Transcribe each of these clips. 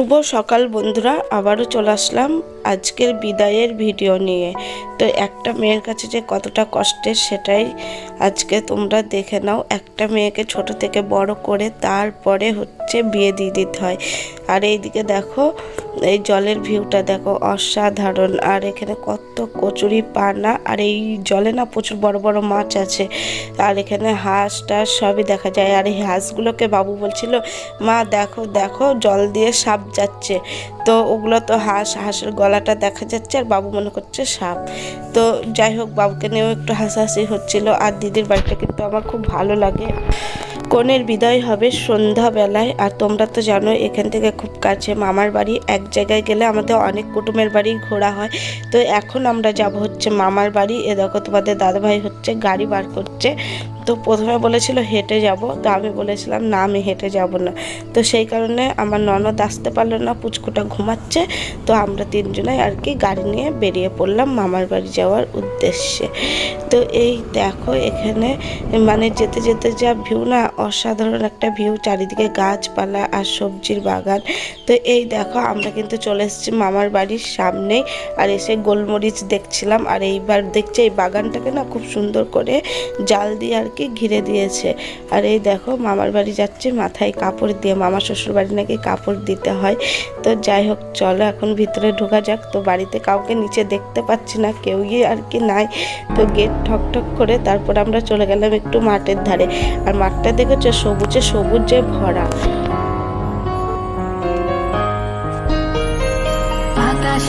শুভ সকাল বন্ধুরা আবারও চলে আসলাম আজকের বিদায়ের ভিডিও নিয়ে। তো একটা মেয়ের কাছে যে কতটা কষ্টের সেটাই আজকে তোমরা দেখে নাও। একটা মেয়েকে ছোট থেকে বড় করে তারপরে হচ্ছে বিয়ে দিয়ে দিতে হয়। আর এইদিকে দেখো, এই জলের ভিউটা দেখো, অসাধারণ। আর এখানে কত কচুরি পানা, আর এই জলে না প্রচুর বড় বড় মাছ আছে। আর এখানে হাঁস টাস সবই দেখা যায়। আর এই হাঁসগুলোকে বাবু বলছিল, মা, দেখো দেখো, জল দিয়ে সাপ যাচ্ছে। তো ওগুলো তো হাঁস, হাঁসের গলাটা দেখা যাচ্ছে, আর বাবু মনে করছে সাপ। তো যাই হোক, বাবুকে নিয়েও একটু হাসাহাসি হচ্ছিল আর দিদির বাড়িটা কিন্তু আমার খুব ভালো লাগে। কনের বিদায় হবে সন্ধ্যাবেলায় আর তোমরা তো জানো এখান থেকে খুব কাছে মামার বাড়ি। এক জায়গায় গেলে আমাদের অনেক কুটুমের বাড়ি ঘোরা হয়। তো এখন আমরা যাব হচ্ছে মামার বাড়ি। এ দেখো তোমাদের দাদাভাই হচ্ছে গাড়ি বার করছে। তো প্রথমে বলেছিল, হেঁটে যাব। তো আমি বলেছিলাম, না, আমি হেঁটে যাব না। তো সেই কারণে আমার ননদ আসতে পারল না, পুচকুটা ঘুমাচ্ছে। তো আমরা তিনজনে আর কি গাড়ি নিয়ে বেরিয়ে পড়লাম মামার বাড়ি যাওয়ার উদ্দেশ্যে। তো এই দেখো, এখানে মানে যেতে যেতে যা ভিউ না, অসাধারণ একটা ভিউ চারিদিকে গাছপালা আর সবজির বাগান। তো এই দেখো, আমরা কিন্তু চলে এসেছি মামার বাড়ির সামনেই আর এসে গোলমরিচ দেখছিলাম। আর এইবার দেখছি এই বাগানটাকে না খুব সুন্দর করে জাল দিয়ে আর কি ঘিরে দিয়েছে। আর এই দেখো, মামার বাড়ি যাচ্ছে, মাথায় কাপড় দিয়ে মামা শ্বশুর বাড়ি নাকি কাপড় দিতে হয়। তো যাই হোক, চলো এখন ভিতরে ঢোকা যাক। তো বাড়িতে কাউকে নিচে দেখতে পাচ্ছি না, কেউই আর কি নাই। তো গেট ঠক ঠক করে তারপর আমরা চলে গেলাম একটু মাঠের ধারে। আর মাঠটা দেখেছ? সবুজে সবুজে ভরা।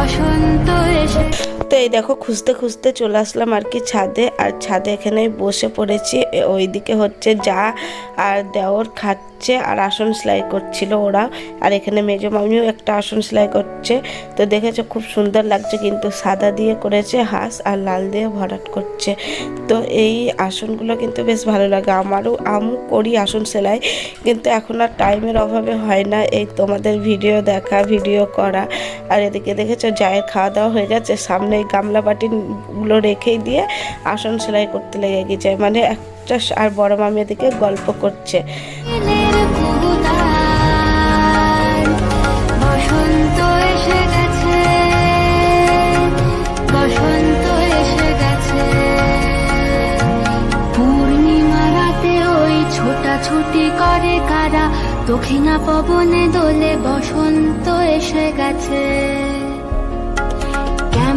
বসন্ত এসে তো এই দেখো খুঁজতে খুঁজতে চলে আসলাম আর কি ছাদে। আর ছাদে এখানে বসে পড়েছি। ওইদিকে হচ্ছে যা আর দেওর খাচ্ছে আর আসন সেলাই করছিল ওরা। আর এখানে মেজো মামিও একটা আসন সেলাই করছে। তো দেখেছ খুব সুন্দর লাগছে কিন্তু সাদা দিয়ে করেছে হাঁস আর লাল দিয়ে ভরাট করছে। তো এই আসনগুলো কিন্তু বেশ ভালো লাগে। আমারও আমু করি আসন সেলাই কিন্তু এখন আর টাইমের অভাবে হয় না। এই তোমাদের ভিডিও দেখা, ভিডিও করা। আর এদিকে দেখেছ জায়ের খাওয়া দাওয়া হয়ে গেছে। সামনে এই গামলা বাটিগুলো রেখেই দিয়ে আসন সেলাই করতে লেগে গেছে। মানে একটা আর বড় মামি এদিকে গল্প করছে। ওই করে কারা, দক্ষিণা পবনে দোলে বসন্ত এসে গেছে।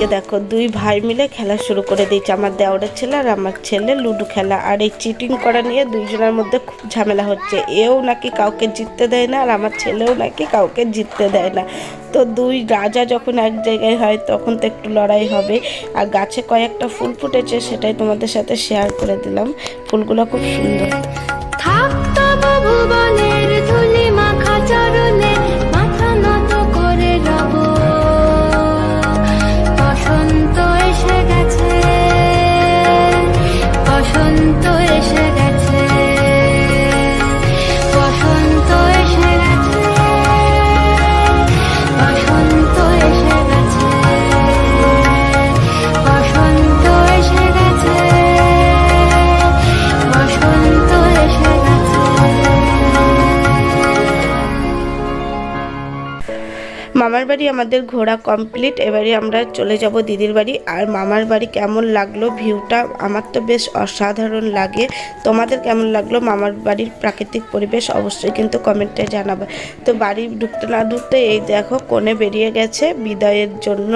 এদিকে দেখো, দুই ভাই মিলে খেলা শুরু করে দিয়েছে। আমার দেওরের ছেলে আর আমার ছেলে লুডো খেলা। আর এই চিটিং করা নিয়ে দুইজনের মধ্যে খুব ঝামেলা হচ্ছে। এও নাকি কাউকে জিততে দেয় না, আর আমার ছেলেও নাকি কাউকে জিততে দেয় না। তো দুই রাজা যখন এক জায়গায় হয়, তখন তো একটু লড়াই হবে। আর গাছে কয়েকটা ফুল ফুটেছে, সেটাই তোমাদের সাথে শেয়ার করে দিলাম। ফুলগুলো খুব সুন্দর। মামার বাড়ি আমাদের ঘোরা কমপ্লিট, এবারে আমরা চলে যাব দিদির বাড়ি। আর মামার বাড়ি কেমন লাগল? ভিউটা আমার তো বেশ অসাধারণ লাগে। তোমাদের কেমন লাগল মামার বাড়ির প্রাকৃতিক পরিবেশ? অবশ্যই কিন্তু কমেন্টে জানাবে। তো বাড়ি ঢুকতে না ঢুকতে এই দেখো কোণে বেরিয়ে গেছে বিদায়ের জন্য।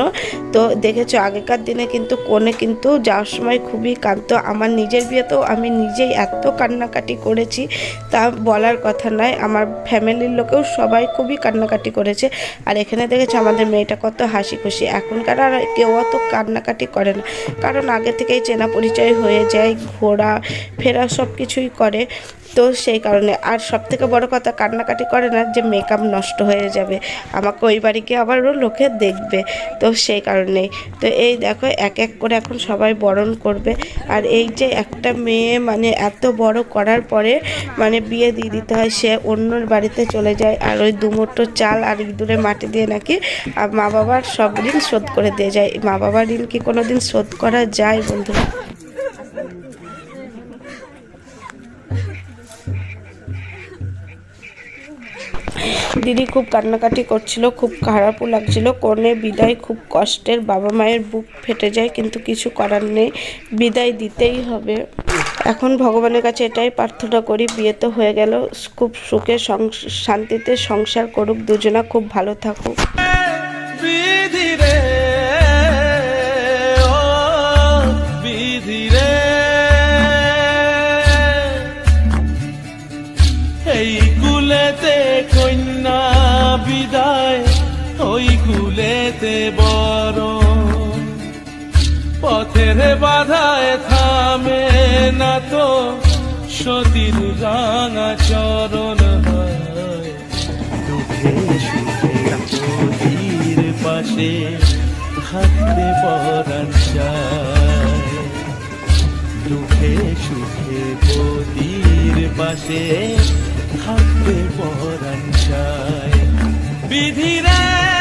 তো দেখেছ, আগেকার দিনে কিন্তু কোণে কিন্তু যাওয়ার সময় খুবই কাঁদত আমার নিজের বিয়েতেও আমি নিজেই এত কান্নাকাটি করেছি, তা বলার কথা নয়। আমার ফ্যামিলির লোকেও সবাই খুবই কান্নাকাটি করেছে। আর এখানে দেখেছ আমাদের মেয়েটা কত হাসি খুশি। এখনকার আর কেউ অত কান্নাকাটি করে না। কারণ আগে থেকেই চেনা পরিচয় হয়ে যায়, ঘোরা, ফেরা সব কিছুই করে। তো সেই কারণে। আর সব থেকে বড় কথা, কান্নাকাটি করে না যে মেকআপ নষ্ট হয়ে যাবে। আমাকে ওই বাড়ি গিয়ে আবারও লোকে দেখবে। তো সেই কারণেই। তো এই দেখো, এক এক করে এখন সবাই বরণ করবে। আর এই যে একটা মেয়ে মানে এত বড় করার পরে মানে বিয়ে দিয়ে দিতে হয়, সে অন্যর বাড়িতে চলে যায়। আর ওই দুমুঠো চাল আর ইঁদুরে মাটি দিয়ে নাকি আর মা বাবার সব ঋণ শোধ করে দিয়ে যায়। মা বাবার ঋণ কি কোনো দিন শোধ করা যায় বন্ধুরা? দিদি খুব কান্নাকাটি করছিল, খুব খারাপও লাগছিল। কনে বিদায় খুব কষ্টের, বাবা মায়ের বুক ফেটে যায়, কিন্তু কিছু করার নেই, বিদায় দিতেই হবে। এখন ভগবানের কাছে এটাই প্রার্থনা করি, বিয়ে তো হয়ে গেল, খুব সুখে শান্তিতে সংসার করুক, দুজনা খুব ভালো থাকুক। পথের বাধায় থামে না তো সতীর রাঙা চরণ দুঃখে সুখে নদীর পাশে থাকতে পরাণ দুঃখে সুখে পতির পাশে থাকতে পরাণ বিধিরে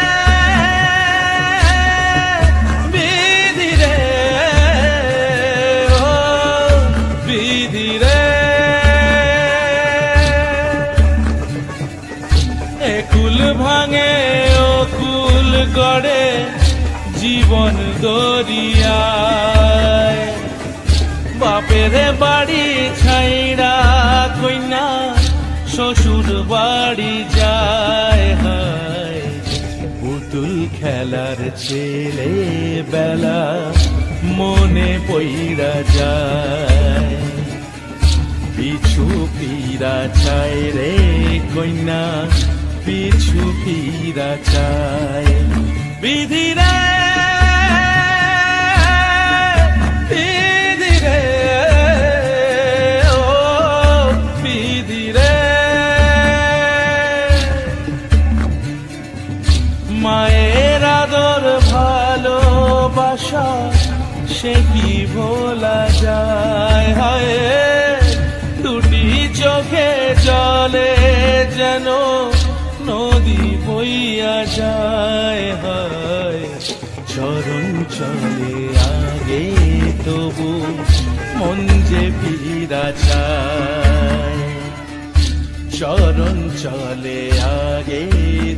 গড়ে জীবন দরিয়ায়। বাপের বাড়ি ছাইড়া কইনা, শ্বশুর বাড়ি যায় হায়। পুতুল খেলার ছেলে বেলা মনে পইরা যায়। পিছু ফিরা চায় রে কন্যা পিছু ফিরা চায়। বিধিরে বিধিরে ও বিধিরে মায়ের আদর ভালোবাসা সে কি বইয়া যায়, হয়। চরণ চলে আগে, তবু মন যে ফিরা চায় চরণ চলে আগে,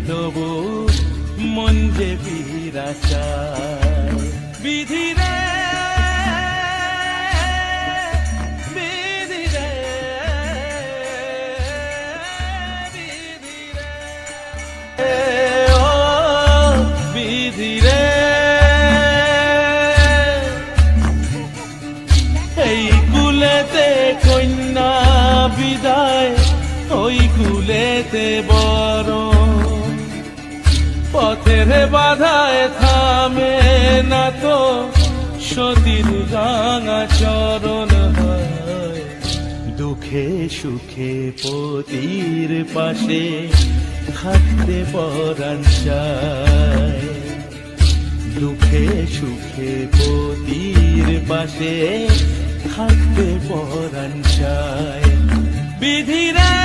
তবু মন যে ফিরা চায় বিধিরে পথের বাধায় থামে না তো সতীর রাঙা চরণ হয়। দুঃখে সুখে পতির পাশে থাকতে পরাণ দুঃখে সুখে পতির পাশে থাকতে পরাণ চায়। বিধিরে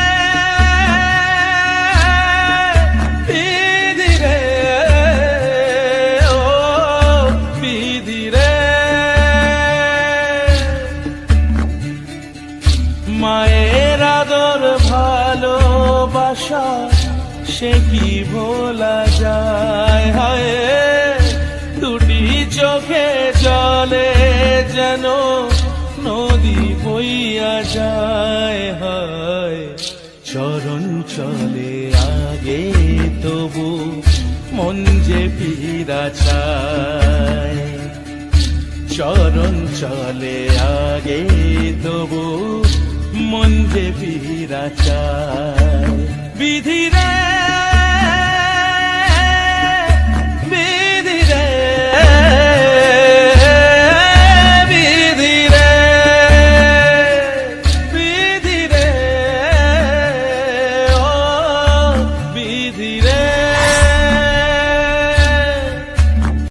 যায় হয়। চরণ চলে আগে, তবু মন যে পীড়া চায়। চরণ চলে আগে, তবু মন যে পীড়া চায়। বিধি রে